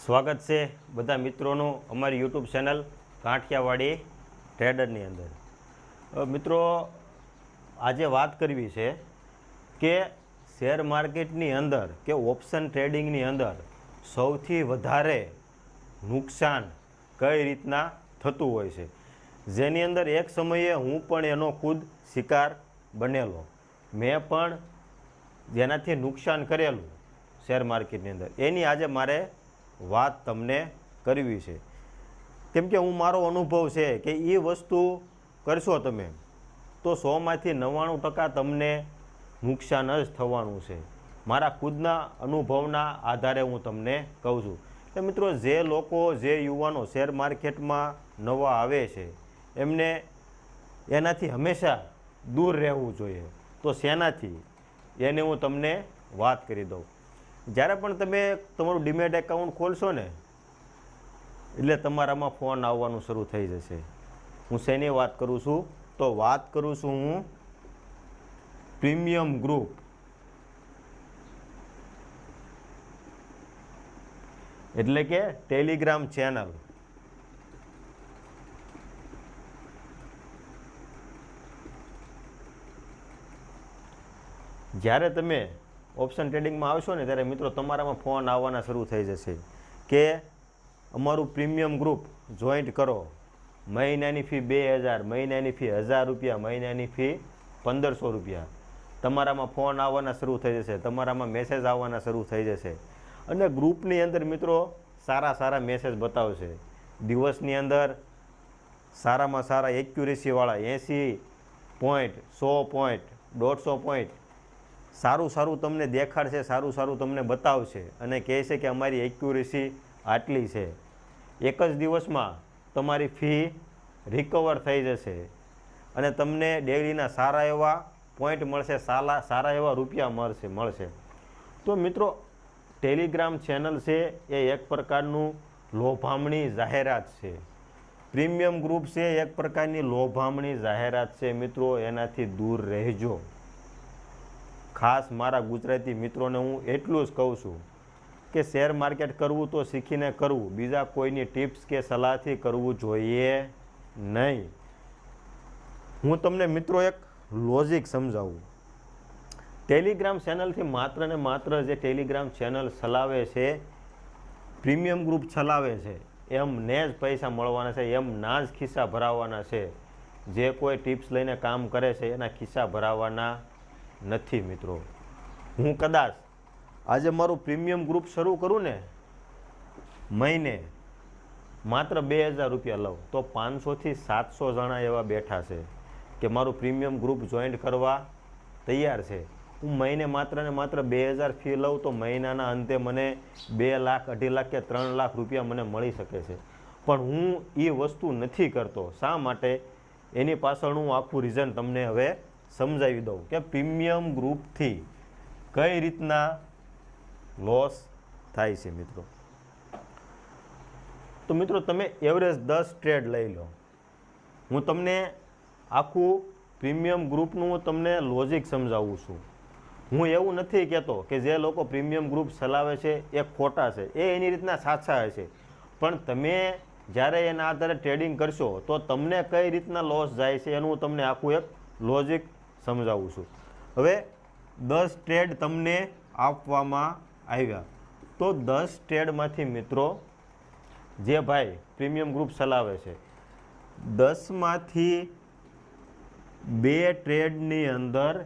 સ્વાગત છે બધા મિત્રોનું અમારી યુટ્યુબ ચેનલ કાંઠિયાવાડી ટ્રેડરની અંદર. મિત્રો, આજે વાત કરવી છે કે શેર માર્કેટની અંદર કે ઓપ્શન ટ્રેડિંગની અંદર સૌથી વધારે નુકસાન કઈ રીતના થતું હોય છે? જેની અંદર એક સમયે હું પણ એનો ખુદ શિકાર બનેલો. મેં પણ જેનાથી નુકસાન કરેલું શેર માર્કેટની અંદર. એની આજે મારે વાત તમને કરવી છે. કેમ કે હું મારો અનુભવ છે કે એ વસ્તુ કરશો તમે, તો સોમાંથી નવ્વાણું ટકા તમને નુકસાન જ થવાનું છે. મારા ખુદના અનુભવના આધારે હું તમને કહું છું. કે મિત્રો, જે લોકો, જે યુવાનો શેર માર્કેટમાં નવા આવે છે, એમને એનાથી હંમેશા દૂર રહેવું જોઈએ. તો શેનાથી? એને હું તમને વાત કરી દઉં. જ્યારે પણ તમે તમારું ડીમેટ એકાઉન્ટ ખોલશો ને, એટલે તમારામાં ફોન આવવાનું શરૂ થઈ જશે. હું શેની વાત કરું છું? તો વાત કરું છું હું પ્રીમિયમ ગ્રુપ. એટલે કે ટેલિગ્રામ ચેનલ. જ્યારે તમે ઓપ્શન ટ્રેડિંગમાં આવશો ને, ત્યારે મિત્રો તમારામાં ફોન આવવાના શરૂ થઈ જશે કે અમારું પ્રીમિયમ ગ્રુપ જોઈન્ટ કરો. મહિનાની ફી બે હજાર, મહિનાની ફી હજાર રૂપિયા, મહિનાની ફી પંદરસો રૂપિયા. તમારામાં ફોન આવવાના શરૂ થઈ જશે, તમારામાં મેસેજ આવવાના શરૂ થઈ જશે. અને ગ્રુપની અંદર મિત્રો સારા સારા મેસેજ બતાવશે. દિવસની અંદર સારામાં સારા એક્યુરેસીવાળા એંસી પોઈન્ટ સો પોઈન્ટ દોઢસો પોઈન્ટ સારું સારું તમને દેખાડશે, સારું સારું તમને બતાવશે અને કહે છે કે અમારી એક્યુરેસી આટલી છે. એક જ દિવસમાં તમારી ફી રિકવર થઈ જશે અને તમને ડેલીના સારા એવા પોઈન્ટ મળશે સારા સારા એવા રૂપિયા મળશે મળશે. તો મિત્રો ટેલિગ્રામ ચેનલ છે એ એક પ્રકારનું લોભામણી જાહેરાત છે. પ્રીમિયમ ગ્રુપ છે એક પ્રકારની લોભામણી જાહેરાત છે. મિત્રો, એનાથી દૂર રહેજો. ખાસ મારા ગુજરાતી મિત્રોને હું એટલું જ કહું છું કે શેર માર્કેટ કરવું તો શીખીને કરવું. બીજા કોઈની ટિપ્સ કે સલાહથી કરવું જોઈએ નહીં. હું તમને મિત્રો એક લોજિક સમજાવું. ટેલિગ્રામ ચેનલથી માત્ર ને માત્ર જે ટેલિગ્રામ ચેનલ ચલાવે છે પ્રીમિયમ ગ્રુપ ચલાવે છે, એમને જ પૈસા મળવાના છે એમ ના જ ખિસ્સા ભરાવાના છે. જે કોઈ ટિપ્સ લઈને કામ કરે છે, એના ખિસ્સા ભરાવાના નથી મિત્રો. હું કદાચ આજે મારું પ્રીમિયમ ગ્રુપ શરૂ કરું ને, મહિને માત્ર બે હજાર રૂપિયા લઉં, તો પાંચસોથી સાતસો જણા એવા બેઠા છે કે મારું પ્રીમિયમ ગ્રુપ જોઈન્ટ કરવા તૈયાર છે. હું મહિને માત્ર ને માત્ર બે હજાર ફી લઉં, તો મહિનાના અંતે મને બે લાખ, અઢી લાખ કે ત્રણ લાખ રૂપિયા મને મળી શકે છે. પણ હું એ વસ્તુ નથી કરતો. શા માટે? એની પાછળ હું આખું રીઝન તમને હવે સમજાવી દઉં કે પ્રીમિયમ ગ્રુપથી કઈ રીતના લોસ થાય છે મિત્રો? તો મિત્રો તમે એવરેજ દસ ટ્રેડ લઈ લો. હું તમને આખું પ્રીમિયમ ગ્રુપનું તમને લોજિક સમજાવું છું. હું એવું નથી કહેતો કે જે લોકો પ્રીમિયમ ગ્રુપ ચલાવે છે એ ખોટા છે, એ એની રીતના સાચા હશે પણ તમે જ્યારે એના આધારે ટ્રેડિંગ કરશો તો તમને કઈ રીતના લોસ જાય છે એનું તમને આખું એક લોજિક સમજાવું છું. હવે દસ ટ્રેડ તમને આપવામાં આવ્યા. તો દસ ટ્રેડમાંથી મિત્રો, જે ભાઈ પ્રીમિયમ ગ્રુપ ચલાવે છે દસમાંથી બે ટ્રેડની અંદર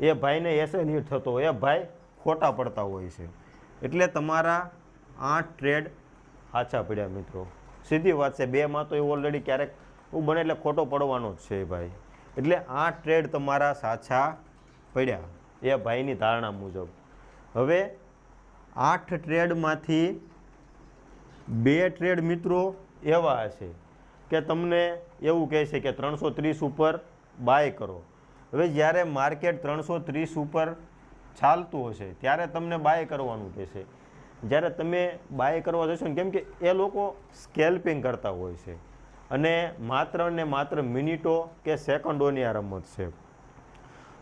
એ ભાઈને એસે નહીં થતો એ ભાઈ ખોટા પડતા હોય છે. એટલે તમારા આઠ ટ્રેડ સાચા પડ્યા મિત્રો. સીધી વાત છે, બેમાં તો એવું ઓલરેડી ક્યારેક બને એટલે ખોટો પડવાનો જ છે ભાઈ. એટલે આઠ ટ્રેડ તમારા સાચા પડ્યા, એ ભાઈની ધારણા મુજબ. હવે આઠ ટ્રેડમાંથી બે ટ્રેડ મિત્રો એવા હશે કે તમને એવું કહે છે કે ત્રણસો ત્રીસ ઉપર બાય કરો. હવે જ્યારે માર્કેટ ત્રણસો ત્રીસ ઉપર ચાલતું હશે, ત્યારે તમને બાય કરવાનું કહેશે. જ્યારે તમે બાય કરવા જશો ને, કેમ કે એ લોકો સ્કેલ્પિંગ કરતા હોય છે. અને માત્ર ને માત્ર મિનિટો કે સેકન્ડોની આ રમત છે.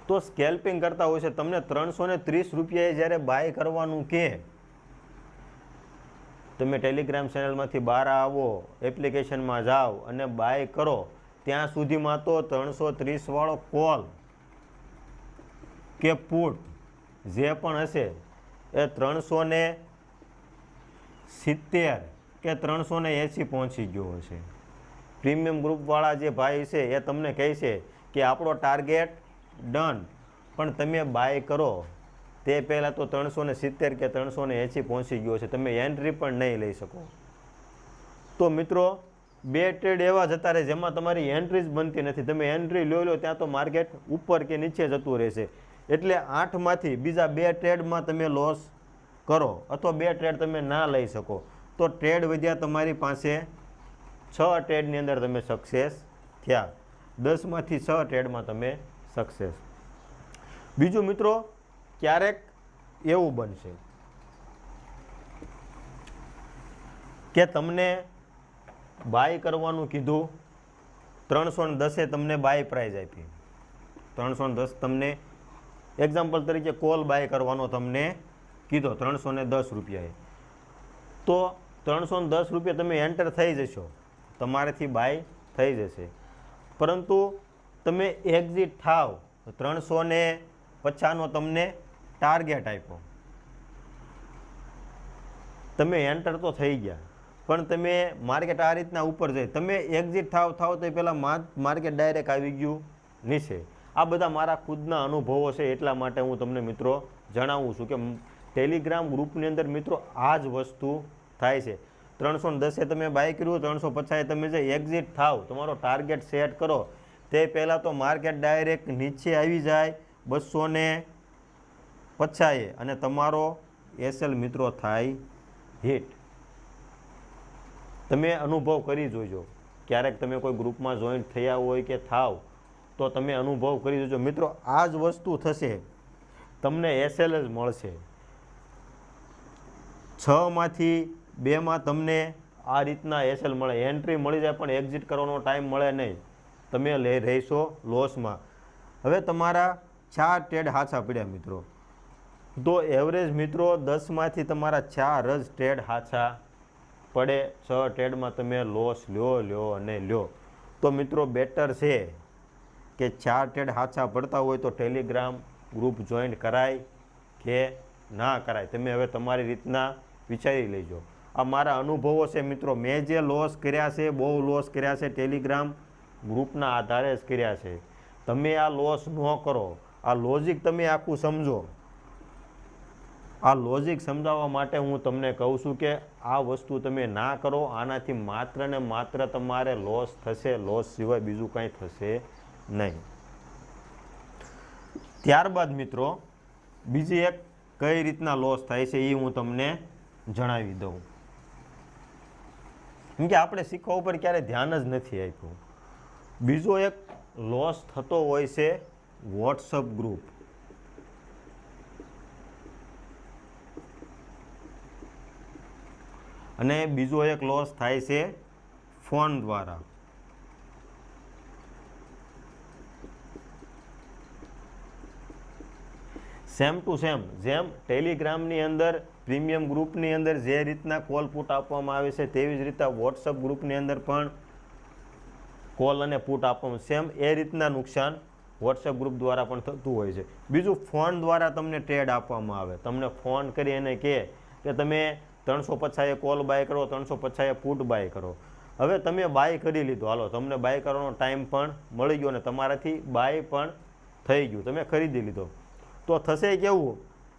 તો સ્કેલ્પિંગ કરતા હોય છે, તમને ત્રણસો ને ત્રીસ રૂપિયાએ જ્યારે બાય કરવાનું કે, તમે ટેલિગ્રામ ચેનલમાંથી બહાર આવો એપ્લિકેશનમાં જાઓ અને બાય કરો, ત્યાં સુધીમાં તો ત્રણસો ત્રીસવાળો કોલ કે પુટ જે પણ હશે, એ ત્રણસો ને સિત્તેર કે ત્રણસો ને એંસી પહોંચી ગયો હશે. પ્રીમિયમ ગ્રુપવાળા જે ભાઈ છે એ તમને કહે છે કે આપણો ટાર્ગેટ ડન, પણ તમે બાય કરો. તે પહેલાં તો ત્રણસો ને સિત્તેર કે ત્રણસો ને પહોંચી ગયો છે, તમે એન્ટ્રી પણ નહીં લઈ શકો. તો મિત્રો, બે ટ્રેડ એવા જતા રહે જેમાં તમારી એન્ટ્રી જ બનતી નથી. તમે એન્ટ્રી લો લો, ત્યાં તો માર્કેટ ઉપર કે નીચે જતું રહેશે. એટલે આઠમાંથી બીજા બે ટ્રેડમાં તમે લોસ કરો, અથવા બે ટ્રેડ તમે ના લઈ શકો. તો ટ્રેડ વધ્યા તમારી પાસે છ ટ્રેડની અંદર તમે સક્સેસ થયા. દસમાંથી છ ટ્રેડમાં તમે સક્સેસ બીજું મિત્રો, ક્યારેક એવું બનશે કે તમને બાય કરવાનું કીધું, ત્રણસો ને દસે તમને બાય પ્રાઇઝ આપી. ત્રણસો ને દસ તમને એક્ઝામ્પલ તરીકે કોલ બાય કરવાનો તમને કીધો, ત્રણસો ને દસ રૂપિયાએ. તો ત્રણસો ને દસ રૂપિયા તમે એન્ટર થઈ જશો. તમારાથી બાય થઈ જશે. પરંતુ તમે એક્ઝિટ થાવ ત્રણસો ને પચાસનો તમને ટાર્ગેટ આપ્યો. તમે એન્ટર તો થઈ ગયા, પણ તમે માર્કેટ આ રીતના ઉપર જાય. તમે એક્ઝિટ થાવ થાવ તો પહેલાં માર્કેટ ડાયરેક્ટ આવી ગયું નીચે. આ બધા મારા ખુદના અનુભવો છે, એટલા માટે હું તમને મિત્રો જણાવું છું કે ટેલિગ્રામ ગ્રુપની અંદર મિત્રો આ જ વસ્તુ થાય છે. ત્રણસો દસે તમે બાય કર્યું ત્રણસો પચાસે તમે જે એક્ઝિટ થાવ, તમારો ટાર્ગેટ સેટ કરો, તે પહેલાં તો માર્કેટ ડાયરેક્ટ નીચે આવી જાય, બસો ને પચાએ અને તમારો એસએલ મિત્રો થાય હિટ તમે અનુભવ કરી જોજો. ક્યારેક તમે કોઈ ગ્રુપમાં જોઈન્ટ થયા હોય કે થાવ, તો તમે અનુભવ કરી જોજો. મિત્રો, આ જ વસ્તુ થશે. તમને એસએલ જ મળશે. છમાંથી બેમાં તમને આ રીતના એસએલ મળે. એન્ટ્રી મળી જાય પણ એક્ઝિટ કરવાનો ટાઈમ મળે નહીં. તમે રહેશો લોસમાં હવે તમારા ચાર ટ્રેડ હાથા પડ્યા મિત્રો. તો એવરેજ મિત્રો દસમાંથી તમારા ચાર જ ટ્રેડ હાથા પડે. છ ટ્રેડમાં તમે લોસ લ્યો લ્યો અને લ્યો. તો મિત્રો બેટર છે કે ચાર ટ્રેડ હાથા પડતા હોય તો ટેલિગ્રામ ગ્રુપ જોઈન્ટ કરાય કે ના કરાય. તમે હવે તમારી રીતના વિચારી લેજો. મારા અનુભવો છે મિત્રો. મેં જે લોસ કર્યા છે, બહુ લોસ કર્યા છે, ટેલિગ્રામ ગ્રુપના આધારે જ કર્યા છે. તમે આ લોસ ન કરો. આ લોજિક તમે આખું સમજો. આ લોજિક સમજાવવા માટે હું તમને કહું છું કે આ વસ્તુ તમે ના કરો. આનાથી માત્ર ને માત્ર તમારે લોસ થશે. લોસ સિવાય બીજું કંઈ થશે નહીં. ત્યારબાદ મિત્રો, બીજી એક કઈ રીતના લોસ થાય છે એ હું તમને જણાવી દઉં. કેમ કે આપણે શીખવા ઉપર ક્યારે ધ્યાન જ નથી આપ્યું. બીજો એક લોસ થતો હોય છે વોટ્સઅપ ગ્રુપ અને બીજો એક લોસ થાય છે ફોન દ્વારા. સેમ ટુ સેમ જેમ ટેલિગ્રામની અંદર પ્રીમિયમ ગ્રુપની અંદર જે રીતના કોલ પુટ આપવામાં આવે છે તેવી જ રીતના વોટ્સઅપ ગ્રુપની અંદર પણ કોલ અને પુટ આપવામાં સેમ એ રીતના નુકસાન વોટ્સએપ ગ્રુપ દ્વારા પણ થતું હોય છે. બીજું ફોન દ્વારા તમને ટ્રેડ આપવામાં આવે. તમને ફોન કરી એને કહે કે તમે ત્રણસો પચાસે કોલ બાય કરો, ત્રણસો પચાસે પુટ બાય કરો. હવે તમે બાય કરી લીધો. હાલો, તમને બાય કરવાનો ટાઈમ પણ મળી ગયો અને તમારાથી બાય પણ થઈ ગયું. તમે ખરીદી લીધો. તો થશે કેવું?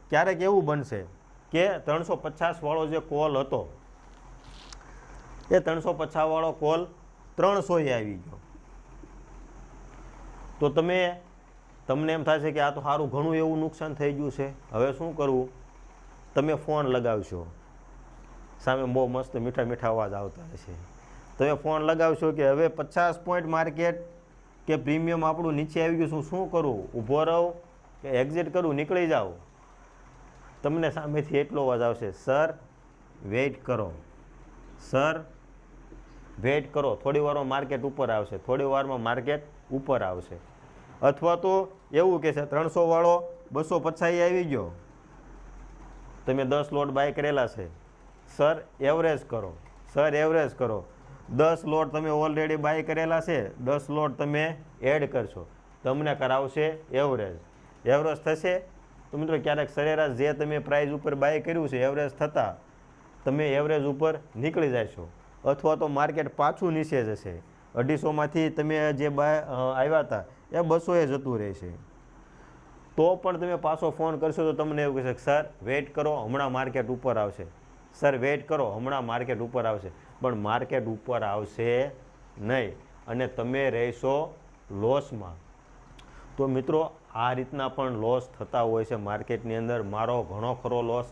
ક્યારેક એવું બનશે. કે ત્રણસો પચાસવાળો જે કોલ હતો, એ ત્રણસો પચાસવાળો કોલ ત્રણસોએ આવી ગયો. તો તમે, તમને એમ થશે કે આ તો સારું ઘણું એવું નુકસાન થઈ ગયું છે. હવે શું કરવું? તમે ફોન લગાવશો. સામે બહુ મસ્ત મીઠા મીઠા અવાજ આવતા હશે. તમે ફોન લગાવશો કે હવે પચાસ પોઈન્ટ માર્કેટ કે પ્રીમિયમ આપણું નીચે આવી ગયું છું. શું કરું? ઊભો રહું કે એક્ઝિટ કરું? નીકળી જાઓ. તમને સામેથી એટલો અવાજ આવશે, સર વેઇટ કરો. સર વેઇટ કરો. થોડી વારમાં માર્કેટ ઉપર આવશે, થોડી વારમાં માર્કેટ ઉપર આવશે. અથવા તો એવું કે છે, ત્રણસો વાળો બસો પચાસી આવી ગયો. તમે દસ લોટ બાય કરેલા છે. સર એવરેજ કરો. સર એવરેજ કરો. દસ લોટ તમે ઓલરેડી બાય કરેલા છે. દસ લોટ તમે એડ કરશો. તમને કરાવશે એવરેજ એવરેજ થશે તો મિત્રો, ક્યારેક સરેરાશ જે તમે પ્રાઇઝ ઉપર બાય કર્યું છે એવરેજ થતાં, તમે એવરેજ ઉપર નીકળી જશો. અથવા તો માર્કેટ પાછું નીચે જશે. અઢીસોમાંથી તમે જે બાય આવ્યા હતા, એ બસોએ જતું રહેશે. તો પણ તમે પાછો ફોન કરશો તો તમને એવું કહેશે સર વેઇટ કરો, હમણાં માર્કેટ ઉપર આવશે. સર વેઇટ કરો, હમણાં માર્કેટ ઉપર આવશે. પણ માર્કેટ ઉપર આવશે નહીં. અને તમે રહેશો લોસમાં તો મિત્રો આ રીતના પણ લોસ થતા હોય છે માર્કેટની અંદર. મારો ઘણો ખરો લોસ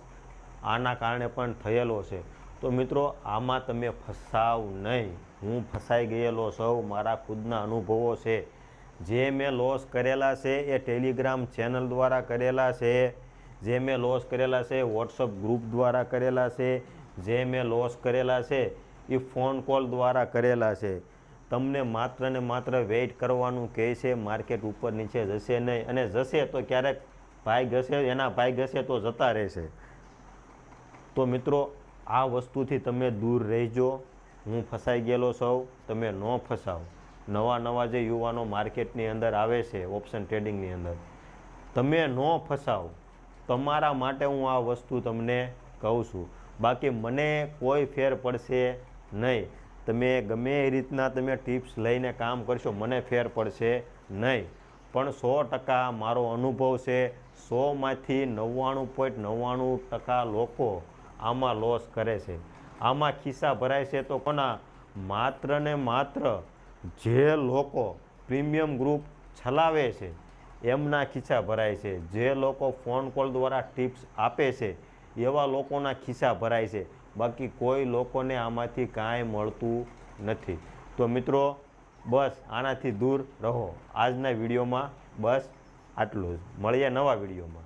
આના કારણે પણ થયેલો છે. તો મિત્રો, આમાં તમે ફસાવ નહીં. હું ફસાઈ ગયેલો સૌ મારા ખુદના અનુભવો છે. જે મેં લોસ કરેલા છે એ ટેલિગ્રામ ચેનલ દ્વારા કરેલા છે. જે મેં લોસ કરેલા છે વોટ્સઅપ ગ્રુપ દ્વારા કરેલા છે. જે મેં લોસ કરેલા છે એ ફોન કોલ દ્વારા કરેલા છે. તમને માત્ર ને માત્ર વેઇટ કરવાનું કહે છે, માર્કેટ ઉપર નીચે જશે નહીં. અને જશે તો ક્યારેક ભાઈ ઘસે, એના ભાઈ ઘસે તો જતા રહેશે. તો મિત્રો, આ વસ્તુથી તમે દૂર રહેજો. હું ફસાઈ ગયેલો સૌ તમે ન ફસાવ. નવા નવા જે યુવાનો માર્કેટની અંદર આવે છે, ઓપ્શન ટ્રેડિંગની અંદર, તમે ન ફસાવ. તમારા માટે હું આ વસ્તુ તમને કહું છું. બાકી મને કોઈ ફેર પડશે નહીં. તમે ગમે એ રીતના તમે ટિપ્સ લઈને કામ કરશો, મને ફેર પડશે નહીં. પણ સો ટકા મારો અનુભવ છે સોમાંથી નવ્વાણું પોઈન્ટ નવ્વાણું ટકા લોકો આમાં લોસ કરે છે. આમાં ખિસ્સા ભરાય છે તો કોના? માત્ર ને માત્ર જે લોકો પ્રીમિયમ ગ્રુપ ચલાવે છે, એમના ખિસ્સા ભરાય છે. જે લોકો ફોન કોલ દ્વારા ટિપ્સ આપે છે, એવા લોકોના ખિસ્સા ભરાય છે. બાકી કોઈ લોકોને આમાંથી કાંઈ મળતું નથી. તો મિત્રો, બસ આનાથી દૂર રહો. આજના વિડીયોમાં બસ આટલું જ. મળીએ નવા વિડીયોમાં.